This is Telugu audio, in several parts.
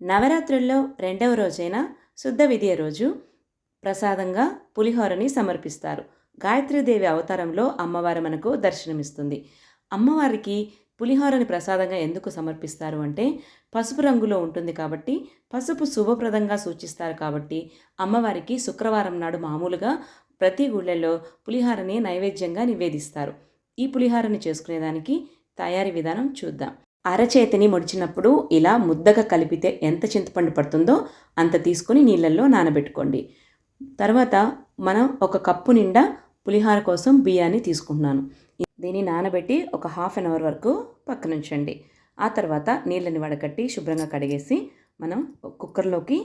నవరాత్రుల్లో రెండవ రోజైన శుద్ధ విధియ రోజు ప్రసాదంగా పులిహోరని సమర్పిస్తారు. గాయత్రీదేవి అవతారంలో అమ్మవారు మనకు దర్శనమిస్తుంది. అమ్మవారికి పులిహోరని ప్రసాదంగా ఎందుకు సమర్పిస్తారు అంటే పసుపు రంగులో ఉంటుంది కాబట్టి పసుపు శుభప్రదంగా సూచిస్తారు కాబట్టి అమ్మవారికి శుక్రవారం నాడు మామూలుగా ప్రతి గుళ్ళల్లో పులిహారని నైవేద్యంగా నివేదిస్తారు. ఈ పులిహారని చేసుకునేదానికి తయారీ విధానం చూద్దాం. అరచేతిని ముడిచినప్పుడు ఇలా ముద్దగా కలిపితే ఎంత చింతపండు పడుతుందో అంత తీసుకొని నీళ్ళల్లో నానబెట్టుకోండి. తర్వాత మనం ఒక కప్పు నిండా పులిహార కోసం బియ్యాన్ని తీసుకుంటున్నాను. దీన్ని నానబెట్టి ఒక హాఫ్ అన్ అవర్ వరకు పక్కనుంచండి ఆ తర్వాత నీళ్ళని వడకట్టి శుభ్రంగా కడిగేసి మనం కుక్కర్లోకి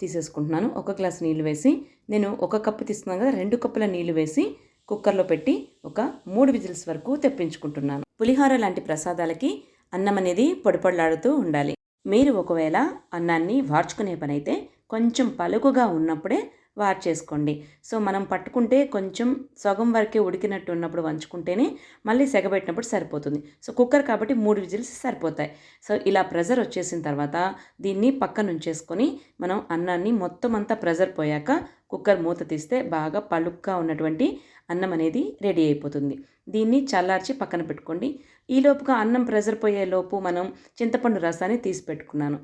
తీసేసుకుంటున్నాను. ఒక గ్లాస్ నీళ్ళు వేసి నేను ఒక కప్పు తీసుకున్నాను కదా రెండు కప్పుల నీళ్ళు వేసి కుక్కర్లో పెట్టి ఒక మూడు విజిల్స్ వరకు తెప్పించుకుంటున్నాను. పులిహోర లాంటి ప్రసాదాలకి అన్నం అనేది పొడిపొడలాడుతూ ఉండాలి. మీరు ఒకవేళ అన్నాన్ని వార్చుకునే పనైతే కొంచెం పలుకుగా ఉన్నప్పుడే వార్చేసుకోండి. సో మనం పట్టుకుంటే కొంచెం సగం వరకే ఉడికినట్టు ఉన్నప్పుడు వంచుకుంటేనే మళ్ళీ సెగబెట్టినప్పుడు సరిపోతుంది. సో కుక్కర్ కాబట్టి మూడు విజిల్స్ సరిపోతాయి. సో ఇలా ప్రెజర్ వచ్చేసిన తర్వాత దీన్ని పక్కన ఉంచేసుకొని మనం అన్నాన్ని మొత్తం అంతా ప్రెజర్ పోయాక కుక్కర్ మూత తీస్తే బాగా పలుక్గా ఉన్నటువంటి అన్నం అనేది రెడీ అయిపోతుంది. దీన్ని చల్లార్చి పక్కన పెట్టుకోండి. ఈలోపుగా అన్నం ప్రెజర్ పోయే లోపు మనం చింతపండు రసాన్ని తీసి పెట్టుకున్నాను.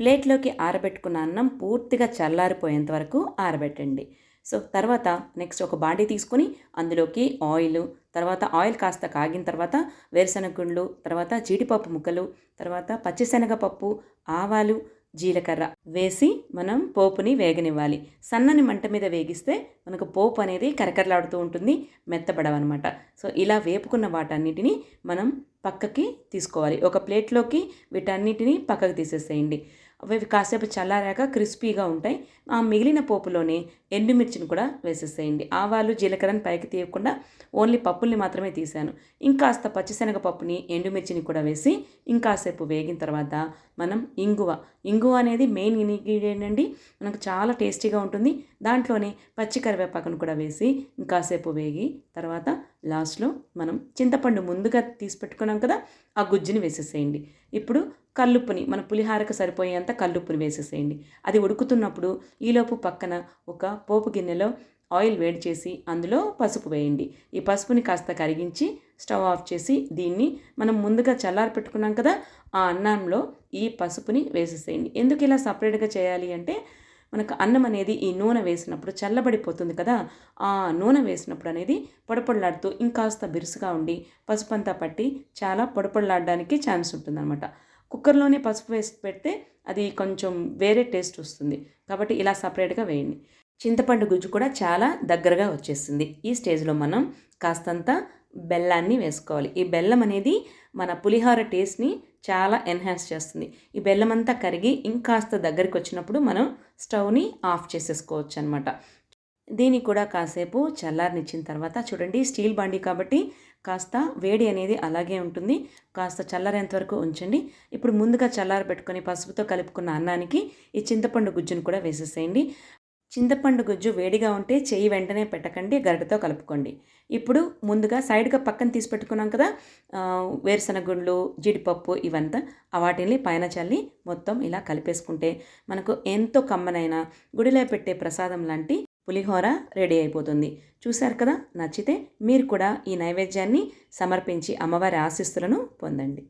ప్లేట్లోకి ఆరబెట్టుకున్న అన్నం పూర్తిగా చల్లారిపోయేంత వరకు ఆరబెట్టండి. సో తర్వాత నెక్స్ట్ ఒక బాండీ తీసుకొని అందులోకి ఆయిల్ తర్వాత ఆయిల్ కాస్త కాగిన తర్వాత వేరుశనగ గుండ్లు తర్వాత జీడిపప్పు ముక్కలు తర్వాత పచ్చిశనగపప్పు ఆవాలు జీలకర్ర వేసి మనం పోపుని వేగనివ్వాలి. సన్నని మంట మీద వేగిస్తే మనకు పోపు అనేది కరకరలాడుతూ ఉంటుంది మెత్తబడవన్నమాట సో ఇలా వేపుకున్న వాటన్నిటిని మనం పక్కకి తీసుకోవాలి. ఒక ప్లేట్లోకి వీటన్నిటిని పక్కకి తీసేసేయండి. అవి కాసేపు చల్లారాక క్రిస్పీగా ఉంటాయి. ఆ మిగిలిన పోపులోనే ఎండుమిర్చిని కూడా వేసేసేయండి. ఆవాలు జీలకర్రని పైకి తీయకుండా ఓన్లీ పప్పుల్ని మాత్రమే తీశాను ఇంకాస్త పచ్చిశనగ పప్పుని ఎండుమిర్చిని కూడా వేసి ఇంకాసేపు వేగిన తర్వాత మనం ఇంగువ. ఇంగువ అనేది మెయిన్ ఇంగ్రీడియంట్ అండి. మనకు చాలా టేస్టీగా ఉంటుంది. దాంట్లోనే పచ్చి కరివేపాకును కూడా వేసి ఇంకాసేపు వేగి తర్వాత లాస్ట్లో మనం చింతపండు ముందుగా తీసి పెట్టుకున్నాం కదా ఆ గుజ్జుని వేసేసేయండి. ఇప్పుడు కల్లుప్పుని మన పులిహారకు సరిపోయేంత కల్లుప్పుని వేసేసేయండి. అది ఉడుకుతున్నప్పుడు ఈలోపు పక్కన ఒక పోపు గిన్నెలో ఆయిల్ వేడి చేసి అందులో పసుపు వేయండి. ఈ పసుపుని కాస్త కరిగించి స్టవ్ ఆఫ్ చేసి దీన్ని మనం ముందుగా చల్లారి పెట్టుకున్నాం కదా ఆ అన్నంలో ఈ పసుపుని వేసేసేయండి. ఎందుకు ఇలా సపరేట్గా చేయాలి అంటే మనకు అన్నం అనేది ఈ నూనె వేసినప్పుడు చల్లబడిపోతుంది కదా ఆ నూనె వేసినప్పుడు అనేది పొడపొడలాడుతూ ఇంకాస్త బిరుసుగా ఉండి పసుపు అంతా పట్టి చాలా పొడపొడలాడడానికి ఛాన్స్ ఉంటుందన్నమాట. కుక్కర్లోనే పసుపు వేసి పెడితే అది కొంచెం వేరే టేస్ట్ వస్తుంది. కాబట్టి ఇలా సపరేట్గా వేయండి. చింతపండు గుజ్జు కూడా చాలా దగ్గరగా వచ్చేసింది ఈ స్టేజ్లో మనం కాస్తంత బెల్లాన్ని వేసుకోవాలి. ఈ బెల్లం అనేది మన పులిహోర టేస్ట్ని చాలా ఎన్హాన్స్ చేస్తుంది. ఈ బెల్లం అంతా కరిగి ఇంకాస్త దగ్గరికి వచ్చినప్పుడు మనం స్టవ్ని ఆఫ్ చేసేసుకోవచ్చు అనమాట దీన్ని కూడా కాసేపు చల్లారనిచ్చిన తర్వాత చూడండి స్టీల్ బాండీ కాబట్టి కాస్త వేడి అనేది అలాగే ఉంటుంది. కాస్త చల్లారేంత వరకు ఉంచండి. ఇప్పుడు ముందుగా చల్లార పెట్టుకొని పసుపుతో కలుపుకున్న అన్నానికి ఈ చింతపండు గుజ్జును కూడా వేసేసేయండి. చింతపండు గుజ్జు వేడిగా ఉంటే చెయ్యి వెంటనే పెట్టకండి గరిటతో కలుపుకోండి. ఇప్పుడు ముందుగా సైడ్గా పక్కన తీసి పెట్టుకున్నాం కదా వేరుశనగుండ్లు జీడిపప్పు ఇవంతా వాటిని పైన చల్లి మొత్తం ఇలా కలిపేసుకుంటే మనకు ఎంతో కమ్మనైన గుడిలో పెట్టే ప్రసాదం లాంటి పులిహోర రెడీ అయిపోతుంది. చూశారు కదా? నచ్చితే మీరు కూడా ఈ నైవేద్యాన్ని సమర్పించి అమ్మవారి ఆశీస్సులను పొందండి.